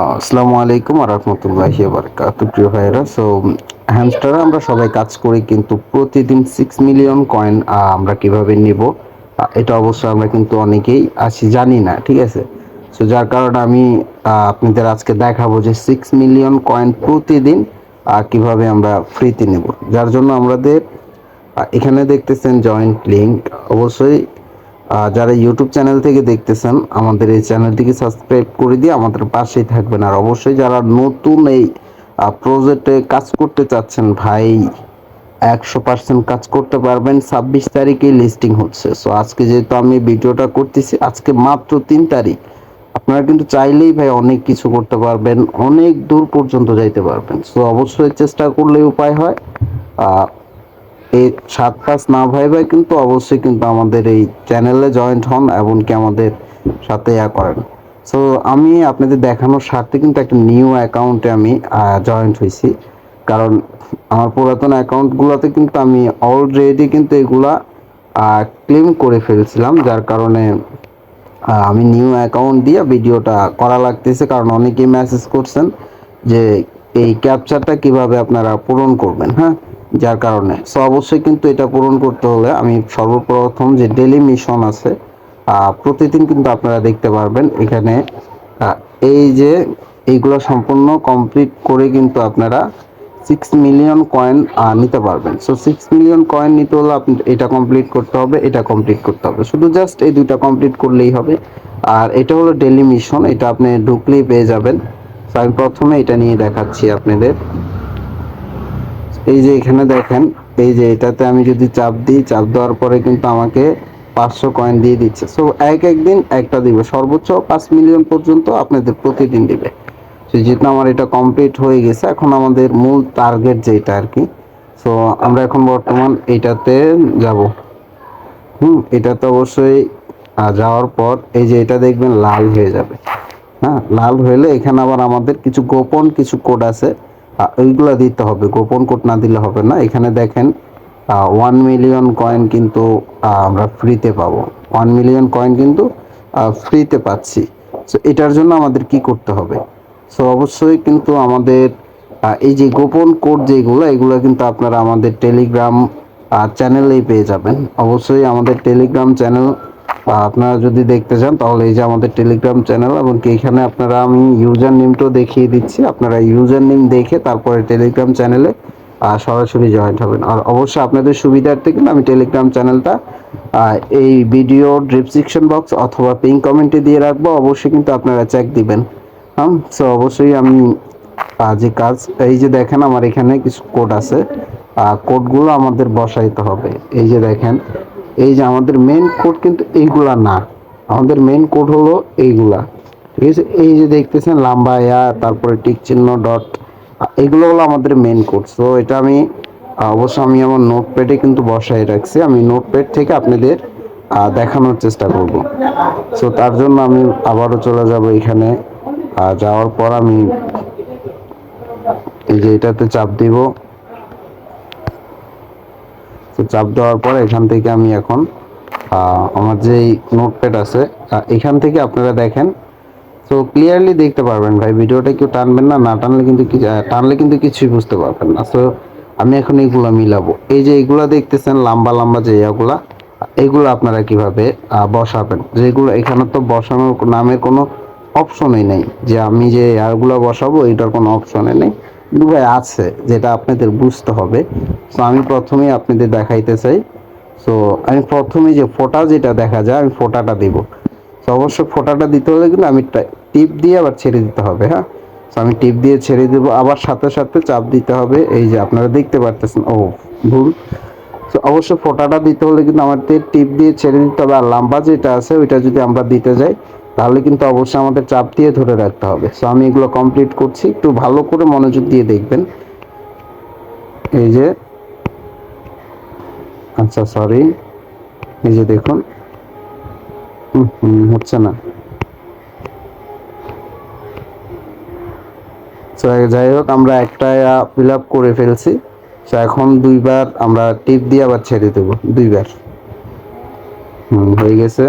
আসসালামু আলাইকুম আর রহমতুল্লাহি বারকাত প্রিয় ভাইয়েরা। সো হ্যামস্টারে আমরা সবাই কাজ করি কিন্তু প্রতিদিন সিক্স মিলিয়ন কয়েন আমরা কীভাবে নিব? এটা অবশ্যই আমরা কিন্তু অনেকেই আছি জানি না, ঠিক আছে? সো যার কারণে আমি আপনাদের আজকে দেখাবো যে সিক্স মিলিয়ন কয়েন প্রতিদিন কীভাবে আমরা ফ্রিতে নেব। যার জন্য আমাদের এখানে দেখতেছেন জয়েন্ট লিঙ্ক অবশ্যই যারা ইউটিউব চ্যানেল থেকে দেখতেছেন, আমাদের এই চ্যানেলটিকে সাবস্ক্রাইব করে দিয়ে আমাদের পাশেই থাকবেন। আর অবশ্যই যারা নতুন এই প্রজেক্টে কাজ করতে চাচ্ছেন, ভাই, একশো পার্সেন্ট কাজ করতে পারবেন। ছাব্বিশ তারিখে লিস্টিং হচ্ছে। সো আজকে যেহেতু আমি ভিডিওটা করতেছি, আজকে মাত্র তিন তারিখ। আপনারা কিন্তু চাইলেই ভাই অনেক কিছু করতে পারবেন, অনেক দূর পর্যন্ত যাইতে পারবেন। সো অবশ্যই চেষ্টা করলে উপায় হয়। এই সাত পাঁচ না ভাই ভাই কিন্তু অবশ্যই কিন্তু আমাদের এই চ্যানেলে জয়েন্ট হন এমনকি আমাদের সাথে ইয়া করেন। সো আমি আপনাদের দেখানোর স্বার্থে কিন্তু একটা নিউ অ্যাকাউন্টে আমি জয়েন্ট হয়েছি। কারণ আমার পুরাতন অ্যাকাউন্টগুলোতে কিন্তু আমি অলরেডি কিন্তু এগুলা ক্লেম করে ফেলছিলাম, যার কারণে আমি নিউ অ্যাকাউন্ট দিয়ে ভিডিওটা করা লাগতেছে, কারণ অনেকেই মেসেজ করছেন যে এই ক্যাপচারটা কীভাবে আপনারা পূরণ করবেন হ্যাঁ? যার কারণে। সো অবশ্যই কিন্তু এটা পূরণ করতে হলে আমি সর্বপ্রথম যে ডেলি মিশন আছে প্রতিদিন কিন্তু আপনারা দেখতে পারবেন এখানে এই যে এইগুলো সম্পূর্ণ কমপ্লিট করে কিন্তু আপনারা সিক্স মিলিয়ন কয়েন নিতে পারবেন। সো সিক্স মিলিয়ন কয়েন নিতে হলে আপনি এটা কমপ্লিট করতে হবে এটা কমপ্লিট করতে হবে। শুধু জাস্ট এই দুইটা কমপ্লিট করলেই হবে। আর এটা হলো ডেলি মিশন এটা আপনি ঢুকলেই পেয়ে যাবেন। So, আমি প্রথমে এটা নিয়ে দেখাচ্ছি আপনাদের। এই যে এখানে দেখেন এই যে এটাতে আমি যদি চাপ দিই চাপ দেওয়ার পরে কিন্তু আমাকে পাঁচশো কয়েন দিয়ে দিচ্ছে। সো এক একদিন একটা দিবে। সর্বোচ্চ পাঁচ মিলিয়ন পর্যন্ত আপনাদের প্রতিদিন দিবে। তো যেহেতু আমার এটা কমপ্লিট হয়ে গেছে এখন আমাদের মূল টার্গেট যেটা আর কি। সো আমরা এখন বর্তমান এটাতে যাব। হুম এটাতে অবশ্যই আহ, যাওয়ার পর এই যে এটা দেখবেন লাল হয়ে যাবে। হ্যাঁ লাল হলে এখানে আবার আমাদের কিছু গোপন কিছু কোড আছে। আহ, ওইগুলা দিতে হবে গোপন কোড না দিলে হবে না। এখানে দেখেন ওয়ান মিলিয়ন কয়েন কিন্তু আমরা ফ্রিতে পাবো। ওয়ান মিলিয়ন কয়েন কিন্তু ফ্রিতে পাচ্ছি। সো এটার জন্য আমাদের কি করতে হবে? সো অবশ্যই কিন্তু আমাদের এই যে গোপন কোড যেগুলো এগুলো কিন্তু আপনারা আমাদের টেলিগ্রাম চ্যানেলেই পেয়ে যাবেন। অবশ্যই আমাদের টেলিগ্রাম চ্যানেল আপনারা যদি দেখতে চান, তাহলে এই যে আমাদের টেলিগ্রাম চ্যানেল এবং কি এখানে আপনারা আমি ইউজার নেমটাও দেখিয়ে দিচ্ছি। আপনারা ইউজার নেম দেখে তারপরে টেলিগ্রাম চ্যানেলে সরাসরি জয়েন্ট হবেন। আর অবশ্যই আপনাদের সুবিধার্থে কিন্তু আমি টেলিগ্রাম চ্যানেলটা এই ভিডিও ডিসক্রিপশন বক্স অথবা পিন কমেন্টে দিয়ে রাখব। অবশ্যই কিন্তু আপনারা চেক দিবেন। হ্যাঁ সো অবশ্যই আমি যে কাজ, এই যে দেখেন আমার এখানে কিছু কোড আছে। কোডগুলো আমাদের বসাইতে হবে। এই যে দেখেন এই যে আমাদের মেন কোড কিন্তু এইগুলা না। আমাদের মেন কোড হলো এইগুলা। ঠিক আছে? এই যে দেখতেছেন লাম্বা ইয়া, তারপরে টিক চিহ্ন ডট এগুলো হলো আমাদের মেন কোড সো এটা আমি অবশ্য আমি আমার নোটপ্যাডে কিন্তু বসাই রাখছি। আমি নোটপ্যাড থেকে আপনাদের দেখানোর চেষ্টা করব। সো তার জন্য আমি আবারও চলে যাব এখানে। যাওয়ার পর আমি এই যে এটাতে চাপ দিব। তো চাপ দেওয়ার পর এখান থেকে আমি এখন আমার যে নোটপ্যাড আছে এখান থেকে আপনারা দেখেন। তো ক্লিয়ারলি দেখতে পারবেন ভাই, ভিডিওটা কেউ টানবেন না না টানলে কিন্তু টানলে কিন্তু কিছুই বুঝতে পারবেন না। তো আমি এখন এইগুলা মিলাবো। এই যে এইগুলা দেখতেছেন, লম্বা লম্বা যে এগুলা এগুলো আপনারা কীভাবে বসাবেন? যেগুলো এখানে তো বসানোর নামের কোনো অপশনই নেই। যে আমি যে এয়ারগুলো বসাবো, এটার কোনো অপশনে নেই। ভাই আছে, যেটা আপনাদের বুঝতে হবে। সো আমি প্রথমেই আপনাদের দেখাইতে চাই। সো আমি প্রথমে যে ফোটা যেটা দেখা যায়, আমি ফোটাটা দিব। তো অবশ্যই ফোটাটা দিতে হলে কিন্তু আমি টিপ দিয়ে আবার ছেড়ে দিতে হবে হ্যাঁ? তো আমি টিপ দিয়ে ছেড়ে দেবো। আবার সাথে সাথে চাপ দিতে হবে। এই যে আপনারা দেখতে পারতেছেন, ও, ভুল। তো অবশ্যই ফোটাটা দিতে হলে কিন্তু আমাদের টিপ দিয়ে ছেড়ে দিতে হবে। আর লাম্বা যেটা আছে, ওইটা যদি আমরা দিতে যাই তাহলে কিন্তু অবশ্যই আমাদের চাপ দিয়ে ধরে রাখতে হবে। সো আমি এগুলো কমপ্লিট করছি। একটু ভালো করে মনোযোগ দিয়ে দেখবেন। এই যে আচ্ছা সরি এই যে দেখুন। হচ্ছে না। যাই হোক, আমরা একটা ফিল আপ করে ফেলছি। তো এখন দুইবার আমরা টিপ দিয়ে আবার ছেড়ে দেবো। দুইবার। হুম, হয়ে গেছে।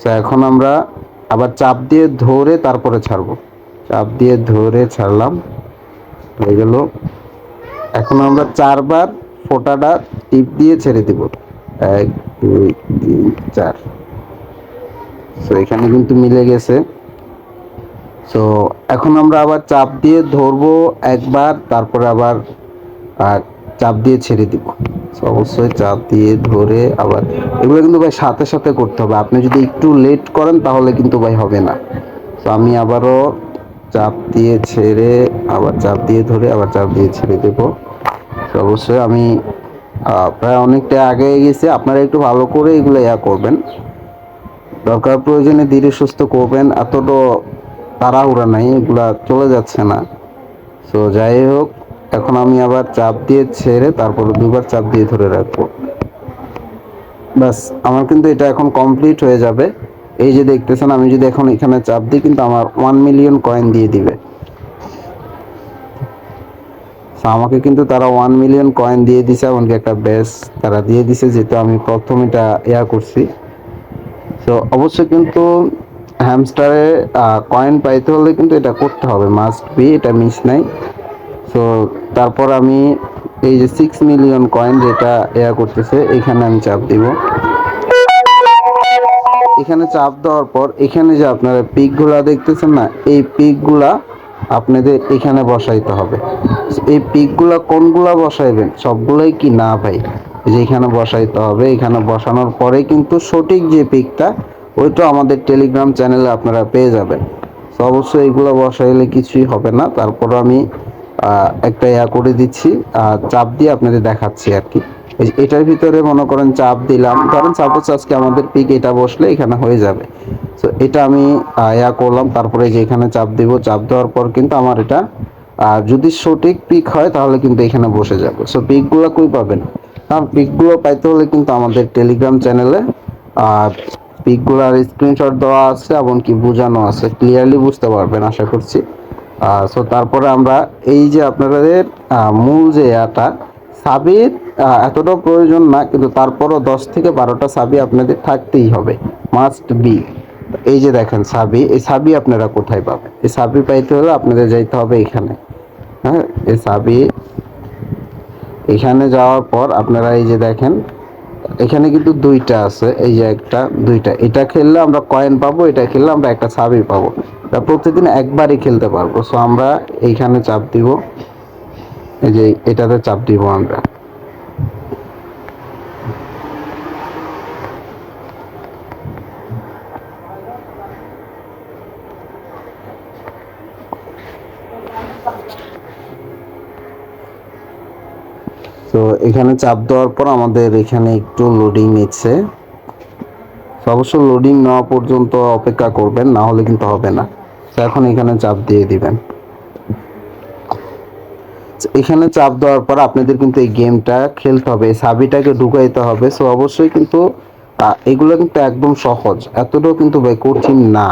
তো এখন আমরা আবার চাপ দিয়ে ধরে তারপরে ছাড়বো। চাপ দিয়ে ধরে ছাড়লাম। হয়ে গেল। এখন আমরা চারবার ফোটাটা টিপ দিয়ে ছেড়ে দিব। এক, দুই, তিন, চার। তো এখানে কিন্তু মিলে গেছে। সো এখন আমরা আবার চাপ দিয়ে ধরবো একবার, তারপরে আবার চাপ দিয়ে ছেড়ে দিব। অবশ্যই চাপ দিয়ে ধরে আবার এগুলো কিন্তু ভাই সাথে সাথে করতে হবে। আপনি যদি একটু লেট করেন তাহলে কিন্তু ভাই হবে না। তো আমি আবারও চাপ দিয়ে ছেড়ে আবার চাপ দিয়ে ধরে আবার চাপ দিয়ে ছেড়ে দেবো। অবশ্যই আমি প্রায় অনেকটা আগে গেছি। আপনারা একটু ভালো করে এগুলো ইয়া করবেন। দরকার প্রয়োজনে ধীরে সুস্থ করবেন। এতটা তাড়াহুড়া নাই, এগুলা চলে যাচ্ছে না। তো যাই হোক এখন আমি আবার চাপ দিয়ে ছেড়ে তারপরে দুবার চাপ দিয়ে ধরে রাখব। ব্যাস, আমার কিন্তু এটা এখন কমপ্লিট হয়ে যাবে। এই যে দেখতেছেন, আমি যদি এখন এখানে চাপ দিই, কিন্তু আমার ওয়ান মিলিয়ন কয়েন দিয়ে দিবে। আমাকে কিন্তু তারা ওয়ান মিলিয়ন কয়েন দিয়ে দিছে, এমনকি একটা বেস তারা দিয়ে দিছে, যেহেতু আমি প্রথম এটা ইয়া করছি। তো অবশ্যই কিন্তু হ্যামস্টারে কয়েন পাইতে হলে কিন্তু এটা করতে হবে। মাস্ট বি এটা মিস নাই। সো তারপর আমি এই যে সিক্স মিলিয়ন কয়েন যেটা ইয়া করতেছে, এখানে আমি চাপ দিব। এখানে চাপ দেওয়ার পর, এখানে যে আপনারা পিকগুলা দেখতেছেন না, এই পিকগুলা আপনাদের এখানে বসাইতে হবে। এই পিকগুলা কোনগুলা বসাইবেন, সবগুলোই কি? না ভাই যে এখানে বসাইতে হবে। এখানে বসানোর পরে কিন্তু সঠিক যে পিকটা, ওইটা আমাদের টেলিগ্রাম চ্যানেলে আপনারা পেয়ে যাবেন। তো অবশ্যই এগুলো বসাইলে কিছুই হবে না। তারপর আমি একটা ইয়া করে দিচ্ছি চাপ দিয়ে আপনাদের দেখাচ্ছি আর কি। এটার ভিতরে মনে করেন চাপ দিলাম। ধরেন সাপোজ আজকে আমাদের পিক এটা বসলে এখানে হয়ে যাবে। তো এটা আমি ইয়া করলাম, তারপরে যে এখানে চাপ দিব, চাপ দেওয়ার পর কিন্তু আমার এটা যদি সঠিক পিক হয় তাহলে কিন্তু এখানে বসে যাবে। সো পিকগুলো কই পাবেন? কারণ পিকগুলো পাইতে হলে কিন্তু আমাদের টেলিগ্রাম চ্যানেলে পিকগুলোর স্ক্রিনশট দেওয়া আছে, এমনকি বোঝানো আছে। ক্লিয়ারলি বুঝতে পারবেন, আশা করছি। সো তারপরে আমরা এই যে আপনাদের মূল যে ইয়াটা, সাবির এতটাও প্রয়োজন না, কিন্তু তারপরও দশ থেকে বারোটা সাবি আপনাদের থাকতেই হবে মাস্ট বি এই যে দেখেন সাবি, এই সাবি আপনারা কোথায় পাবেন? এই সাবি পাইতে হলে আপনাদের যাইতে হবে এখানে। হ্যাঁ এই সাবি, এখানে যাওয়ার পর আপনারা এই যে দেখেন, এখানে কিন্তু দুইটা আছে, এই যে একটা, দুইটা। এটা খেললে আমরা কয়েন পাবো, এটা খেললে আমরা একটা সাবই পাবো। তা প্রতিদিন একবারই খেলতে পারব। সো আমরা এইখানে চাপ দিব। এই যে এটাতে চাপ দিব আমরা। তো এখানে চাপ দেওয়ার পর আমাদের এখানে একটু লোডিং নিচ্ছে। অবশ্য লোডিং নেওয়া পর্যন্ত অপেক্ষা করবেন, না হলে কিন্তু হবে না। এখন এখানে চাপ দিয়ে দিবেন। এখানে চাপ দেওয়ার পর আপনাদের কিন্তু এই গেমটা খেলতে হবে সাবিটাকে ঢুকাইতে হবে। সো অবশ্যই কিন্তু এগুলো কিন্তু একদম সহজ, এতটাও কিন্তু ভাই কঠিন না।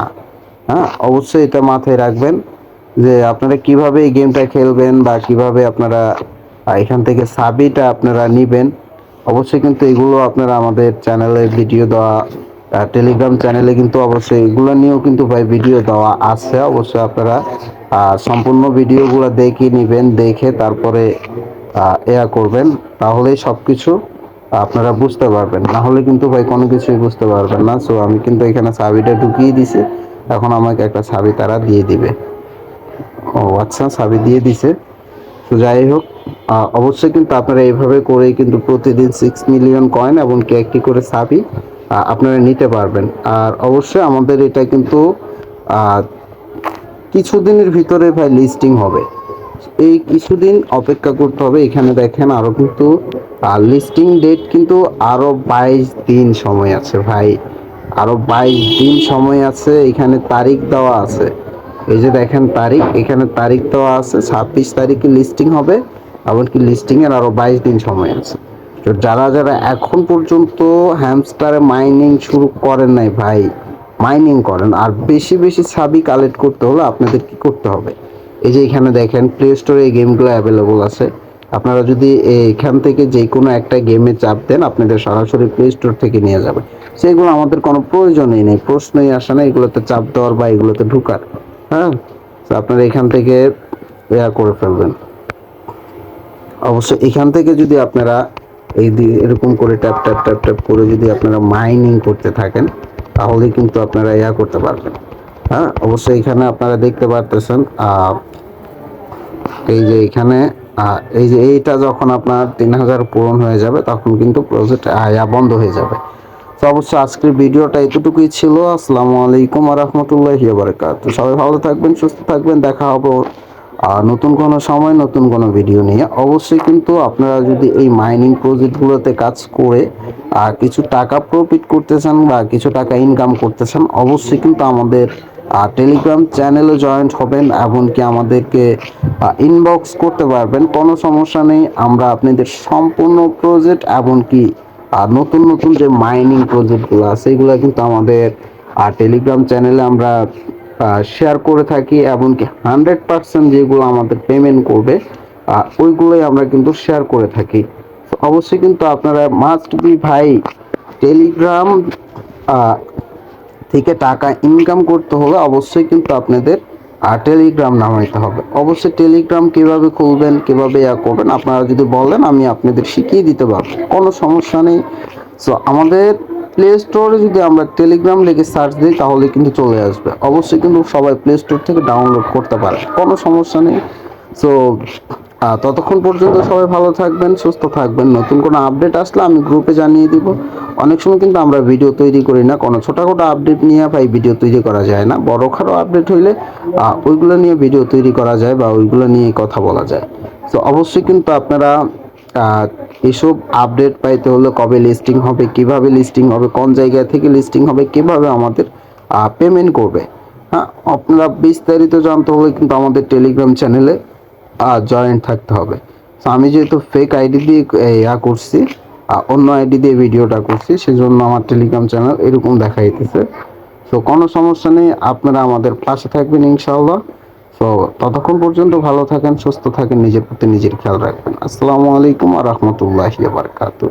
হ্যাঁ অবশ্যই এটা মাথায় রাখবেন যে আপনারা কীভাবে এই গেমটা খেলবেন বা কীভাবে আপনারা এখান থেকে সাবিটা আপনারা নিবেন। অবশ্যই কিন্তু এগুলো আপনারা আমাদের চ্যানেলে ভিডিও দেওয়া টেলিগ্রাম চ্যানেলে কিন্তু অবশ্যই এগুলো নিয়েও কিন্তু ভাই ভিডিও দেওয়া আছে। অবশ্যই আপনারা সম্পূর্ণ ভিডিওগুলো দেখে নেবেন, দেখে তারপরে এয়া করবেন। তাহলেই সব কিছু আপনারা বুঝতে পারবেন। না হলে কিন্তু ভাই কোনো কিছুই বুঝতে পারবেন না। সো আমি কিন্তু এখানে সাবিটা ঢুকিয়ে দিছি। এখন আমাকে একটা সাবি তারা দিয়ে দিবে। ও আচ্ছা সাবি দিয়ে দিছে। তো যাই হোক অবশ্যই কিন্তু আপনারা এইভাবে করেই কিন্তু প্রতিদিন সিক্স মিলিয়ন কয়েন এবং কি একটি করে সাবি আপনারা নিতে পারবেন। আর অবশ্যই আমাদের এটা কিন্তু কিছুদিনের ভিতরে ভাই লিস্টিং হবে। এই কিছুদিন অপেক্ষা করতে হবে। এখানে দেখেন আরও কিন্তু লিস্টিং ডেট কিন্তু আরও বাইশ দিন সময় আছে ভাই। আরও বাইশ দিন সময় আছে। এখানে তারিখ দেওয়া আছে। এই যে দেখেন তারিখ, এখানে তারিখ দেওয়া আছে। ছাব্বিশ তারিখে লিস্টিং হবে। এমনকি লিস্টিং এর আরও বাইশ দিন সময় আছে। তো যারা যারা এখন পর্যন্ত হ্যামস্টারে মাইনিং শুরু করেন নাই ভাই মাইনিং করেন, আর বেশি বেশি সাবি কালেক্ট করতে হলে আপনাদের কি করতে হবে? এই যে এখানে দেখেন প্লে স্টোরে এই গেমগুলো অ্যাভেলেবল আছে। আপনারা যদি এখান থেকে যে কোনো একটা গেমে চাপ দেন, আপনাদের সরাসরি প্লে স্টোর থেকে নিয়ে যাবে। সেগুলো আমাদের কোনো প্রয়োজনই নেই, প্রশ্নই আসে না, এগুলোতে চাপ দেওয়ার বা এগুলোতে ঢুকার। হ্যাঁ? তো আপনারা এখান থেকে ইয়া করে ফেলবেন। অবশ্য এখান থেকে যদি আপনারা এই এরকম করে ট্যাপ ট্যাপ ট্যাপ ট্যাপ করে যদি আপনারা মাইনিং করতে থাকেন তাহলে কিন্তু আপনারা ইয়া করতে পারবেন। হ্যাঁ অবশ্যই এখানে আপনারা দেখতে পারতেছেন এই যে এখানে এই যে এইটা যখন আপনার তিন হাজার পূরণ হয়ে যাবে, তখন কিন্তু প্রজেক্ট আয়া বন্ধ হয়ে যাবে। তো অবশ্যই আজকের ভিডিওটা এতটুকুই ছিল। আসসালামু আলাইকুম রহমতুল্লাহি বারকাত সবাই ভালো থাকবেন, সুস্থ থাকবেন। দেখা হবে আহ, নতুন কোনো সময় নতুন কোনো ভিডিও নিয়ে। অবশ্যই কিন্তু আপনারা যদি এই মাইনিং প্রজেক্টগুলোতে কাজ করে আর কিছু টাকা প্রফিট করতেছেন বা কিছু টাকা ইনকাম করতেছেন অবশ্যই কিন্তু আমাদের টেলিগ্রাম চ্যানেলে জয়েন্ট হবেন এমনকি আমাদেরকে ইনবক্স করতে পারবেন। কোনো সমস্যা নেই আমরা আপনাদের সম্পূর্ণ প্রজেক্ট এমনকি আর নতুন নতুন যে মাইনিং প্রজেক্টগুলো আছে এগুলো কিন্তু আমাদের আর টেলিগ্রাম চ্যানেলে আমরা শেয়ার করে থাকি এমনকি হান্ড্রেড পার্সেন্ট যেগুলো আমাদের পেমেন্ট করবে ওইগুলোই আমরা কিন্তু শেয়ার করে থাকি। অবশ্যই কিন্তু আপনারা মাস্ট বি ভাই টেলিগ্রাম থেকে টাকা ইনকাম করতে হলে অবশ্যই কিন্তু আপনাদের টেলিগ্রাম নামাইতে হবে। অবশ্যই টেলিগ্রাম কীভাবে খুলবেন, কীভাবে ইয়া করবেন, আপনারা যদি বলেন আমি আপনাদের শিখিয়ে দিতে পারব। কোনো সমস্যা নেই। সো আমাদের প্লে স্টোরে যদি আমরা টেলিগ্রাম লিখে সার্চ দিই, তাহলে কিন্তু চলে আসবে। অবশ্যই কিন্তু সবাই প্লে স্টোর থেকে ডাউনলোড করতে পারে। কোনো সমস্যা নেই। সো ততক্ষণ পর্যন্ত সবাই ভালো থাকবেন, সুস্থ থাকবেন। নতুন কোনো আপডেট আসলে আমি গ্রুপে জানিয়ে দিব। অনেক সময় কিন্তু আমরা ভিডিও তৈরি করি না। কোনো ছোটোখাটো আপডেট নিয়ে ভাই ভিডিও তৈরি করা যায় না। বড় খাটো আপডেট হইলে ওইগুলো নিয়ে ভিডিও তৈরি করা যায় বা ওইগুলো নিয়ে কথা বলা যায়। তো অবশ্যই কিন্তু আপনারা এসব আপডেট পাইতে হলে কবে লিস্টিং হবে, কীভাবে লিস্টিং হবে, কোন জায়গা থেকে লিস্টিং হবে, কীভাবে আমাদের পেমেন্ট করবে? হ্যাঁ আপনারা বিস্তারিত জানতে হলে কিন্তু আমাদের টেলিগ্রাম চ্যানেলে জয়েন্ট থাকতে হবে। তো আমি যেহেতু ফেক আইডি দিয়ে ইয়া করছি অন্য আইডি দিয়ে ভিডিওটা করছি, সেজন্য আমার টেলিগ্রাম চ্যানেল এরকম দেখাইতেছে। তো কোনো সমস্যা নেই, আপনারা আমাদের পাশে থাকবেন ইনশাআল্লাহ। তো ততক্ষণ পর্যন্ত ভালো থাকেন, সুস্থ থাকেন, নিজের প্রতি নিজের খেয়াল রাখবেন। আসসালামু আলাইকুম আ রহমতুল্লাহ বারকাতুহ।